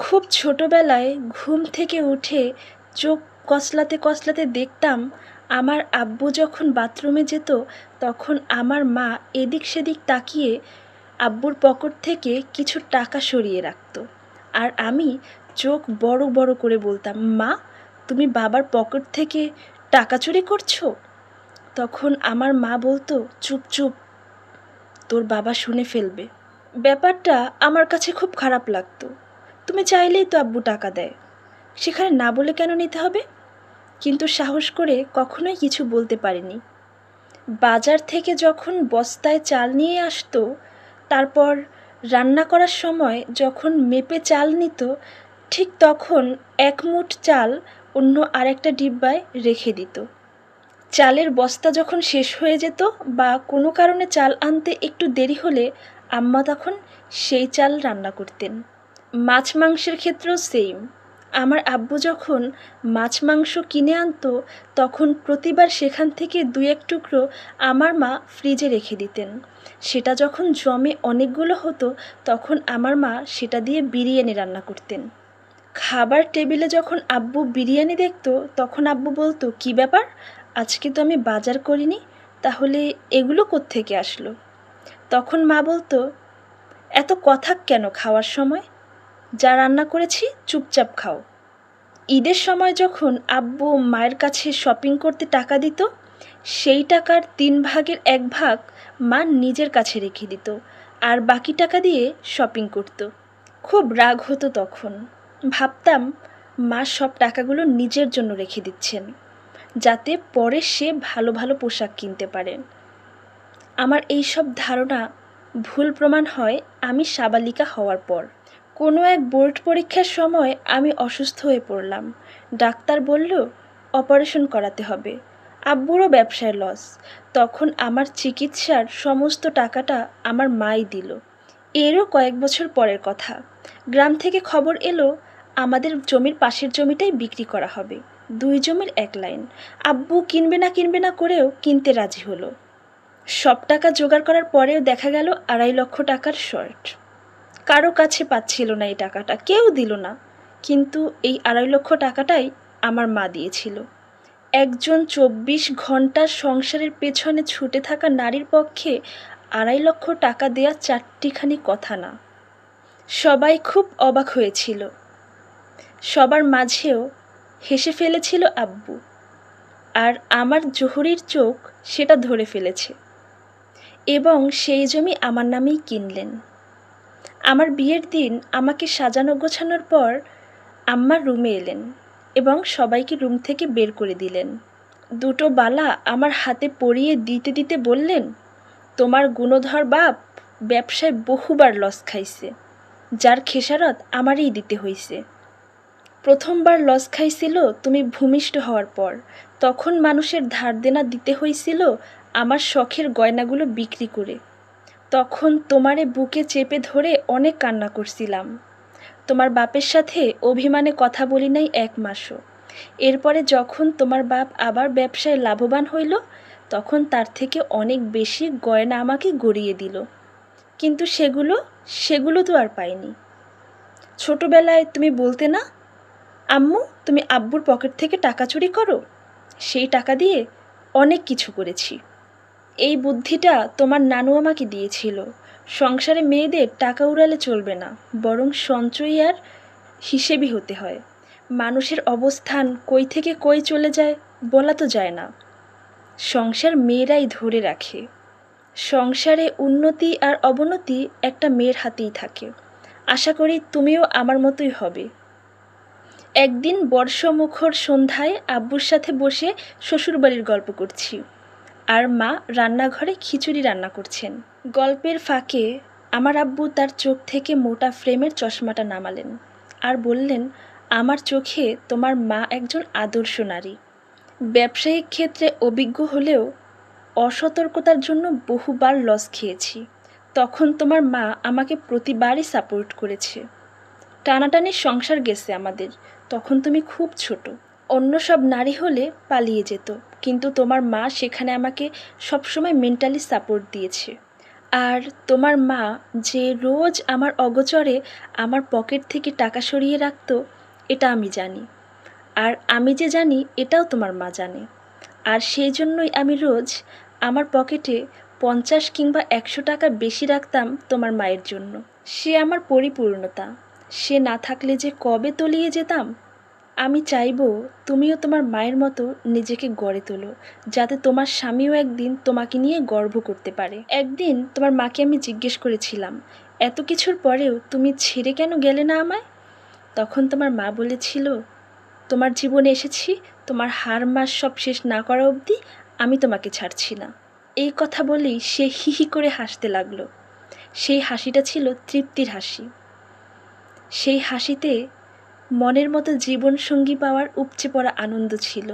খুব ছোটবেলায় ঘুম থেকে উঠে চোখ কচলাতে কচলাতে দেখতাম, আমার আব্বু যখন বাথরুমে যেত, তখন আমার মা এদিক সেদিক তাকিয়ে আব্বুর পকেট থেকে কিছু টাকা সরিয়ে রাখতো। আর আমি চোখ বড় বড় করে বলতাম, মা, তুমি বাবার পকেট থেকে টাকা চুরি করছ? তখন আমার মা বলতো, চুপ চুপ, তোর বাবা শুনে ফেলবে। ব্যাপারটা আমার কাছে খুব খারাপ লাগতো। তুমি চাইলেই তো আব্বু টাকা দেয়। সেখানে না বলে কেন নিতে হবে? কিন্তু সাহস করে কখনোই কিছু বলতে পারিনি। বাজার থেকে যখন বস্তায় চাল নিয়ে আসতো, তারপর রান্না করার সময় যখন মেপে চাল নিত, ঠিক তখন এক মুঠ চাল অন্য আরেকটা ডিব্বায় রেখে দিত। চালের বস্তা যখন শেষ হয়ে যেত বা কোনো কারণে চাল আনতে একটু দেরি হলে আম্মা তখন সেই চাল রান্না করতেন। মাছ মাংসের ক্ষেত্রেও সেম আমার আব্বু যখন মাছ মাংস কিনে আনতো, তখন প্রতিবার সেখান থেকে দু এক টুকরো আমার মা ফ্রিজে রেখে দিতেন। সেটা যখন জমে অনেকগুলো হতো, তখন আমার মা সেটা দিয়ে বিরিয়ানি রান্না করতেন। খাবার টেবিলে যখন আব্বু বিরিয়ানি দেখতো, তখন আব্বু বলতো, কি ব্যাপার? আজকে তো আমি বাজার করিনি, তাহলে এগুলো কোত্থেকে আসলো? তখন মা বলতো, এত কথা কেন খাওয়ার সময়? যা রান্না করেছি, চুপচাপ খাও। ঈদের সময় যখন আব্বু মায়ের কাছে শপিং করতে টাকা দিত, সেই টাকার তিন ভাগের এক ভাগ মা নিজের কাছে রেখে দিত আর বাকি টাকা দিয়ে শপিং করত। খুব রাগ হতো তখন। ভাবতাম, মা সব টাকাগুলো নিজের জন্য রেখে দিচ্ছেন, যাতে পরে সে ভালো ভালো পোশাক কিনতে পারেন আমার এই সব ধারণা ভুল প্রমাণ হয় আমি সাবালিকা হওয়ার পর। কোনো এক বোর্ড পরীক্ষার সময় আমি অসুস্থ হয়ে পড়লাম। ডাক্তার বলল, অপারেশন করাতে হবে। আব্বুরও ব্যবসায় লস। তখন আমার চিকিৎসার সমস্ত টাকাটা আমার মাই দিল। এরও কয়েক বছর পরের কথা। গ্রাম থেকে খবর এলো, আমাদের জমির পাশের জমিটাই বিক্রি করা হবে। দুই জমির এক লাইন। আব্বু কিনবে না কিনবে না করেও কিনতে রাজি হলো। সব টাকা জোগাড় করার পরেও দেখা গেল আড়াই লক্ষ টাকার শর্ট। কারও কাছে পাচ্ছিল না এই টাকাটা, কেউ দিল না। কিন্তু এই আড়াই লক্ষ টাকাটাই আমার মা দিয়েছিল। একজন চব্বিশ ঘণ্টার সংসারের পেছনে ছুটে থাকা নারীর পক্ষে আড়াই লক্ষ টাকা দেয়া চারটিখানি কথা না। সবাই খুব অবাক হয়েছিল। সবার মাঝেও হেসে ফেলেছিল আব্বু। আর আমার জহুরির চোখ সেটা ধরে ফেলেছে। এবং সেই জমি আমার নামেই কিনলেন। আমার বিয়ের দিন আমাকে সাজানো গোছানোর পর আম্মা রুমে এলেন এবং সবাইকে রুম থেকে বের করে দিলেন। দুটো বালা আমার হাতে পরিয়ে দিতে দিতে বললেন, তোমার গুণধর বাপ ব্যবসায় বহুবার লস খাইছে, যার খেসারত আমারই দিতে হইছে। প্রথমবার লস খাইছিল তুমি ভূমিষ্ঠ হওয়ার পর, তখন মানুষের ধার দেনা দিতে হইছিল আমার শখের গয়নাগুলো বিক্রি করে। তখন তোমারে বুকে চেপে ধরে অনেক কান্না করছিলাম। তোমার বাপের সাথে অভিমানে কথা বলি নাই এক মাসও। এরপরে যখন তোমার বাপ আবার ব্যবসায় লাভবান হইল, তখন তার থেকে অনেক বেশি গয়না আমাকে গড়িয়ে দিল। কিন্তু সেগুলো সেগুলো তো আর পাইনি। ছোটবেলায় তুমি বলতে না, আম্মু, তুমি আব্বুর পকেট থেকে টাকা চুরি করো? সেই টাকা দিয়ে অনেক কিছু করেছি। এই বুদ্ধিটা তোমার নানু আমাকে দিয়েছিল। সংসারে মেয়েদের টাকা উড়ালে চলবে না, বরং সঞ্চয়ী আর হিসেবই হতে হয়। মানুষের অবস্থান কই থেকে কই চলে যায় বলা তো যায় না। সংসার মেয়েরাই ধরে রাখে। সংসারে উন্নতি আর অবনতি একটা মেয়ের হাতেই থাকে। আশা করি তুমিও আমার মতোই হবে। একদিন বর্ষমুখর সন্ধ্যায় আব্বুর সাথে বসে শ্বশুরবাড়ির গল্প করছি। আর মা রান্নাঘরে খিচুড়ি রান্না করছেন। গল্পের ফাঁকে আমার আব্বু তার চোখ থেকে মোটা ফ্রেমের চশমাটা নামালেন আর বললেন, আমার চোখে তোমার মা একজন আদর্শ নারী। ব্যবসায়িক ক্ষেত্রে অভিজ্ঞ হলেও অসতর্কতার জন্য বহুবার লস খেয়েছি। তখন তোমার মা আমাকে প্রতিবারই সাপোর্ট করেছে। টানাটানি সংসার গেছে আমাদের। তখন তুমি খুব ছোট। অন্য সব নারী হলে পালিয়ে যেত, কিন্তু তোমার মা সেখানে আমাকে সবসময় মেন্টালি সাপোর্ট দিয়েছে। আর তোমার মা যে রোজ আমার অগোচরে আমার পকেট থেকে টাকা সরিয়ে রাখতো, এটা আমি জানি। আর আমি যে জানি, এটাও তোমার মা জানে। আর সেই জন্যই আমি রোজ আমার পকেটে পঞ্চাশ কিংবা একশো টাকা বেশি রাখতাম তোমার মায়ের জন্য। সে আমার পরিপূর্ণতা। সে না থাকলে যে কবে তলিয়ে যেতাম? আমি চাইব তুমিও তোমার মায়ের মতো নিজেকে গড়ে তোলো, যাতে তোমার স্বামীও একদিন তোমাকে নিয়ে গর্ব করতে পারে। একদিন তোমার মাকে আমি জিজ্ঞেস করেছিলাম, এত কিছুর পরেও তুমি ছেড়ে কেন গেলে না আমায়? তখন তোমার মা বলেছিল, তোমার জীবনে এসেছি, তোমার হার মাস সব শেষ না করা অবধি আমি তোমাকে ছাড়ছি না। এই কথা বলেই সে হি হি করে হাসতে লাগল। সেই হাসিটা ছিল তৃপ্তির হাসি। সেই হাসিতে মনের মতো জীবনসঙ্গী পাওয়ার উপচে পড়া আনন্দ ছিল।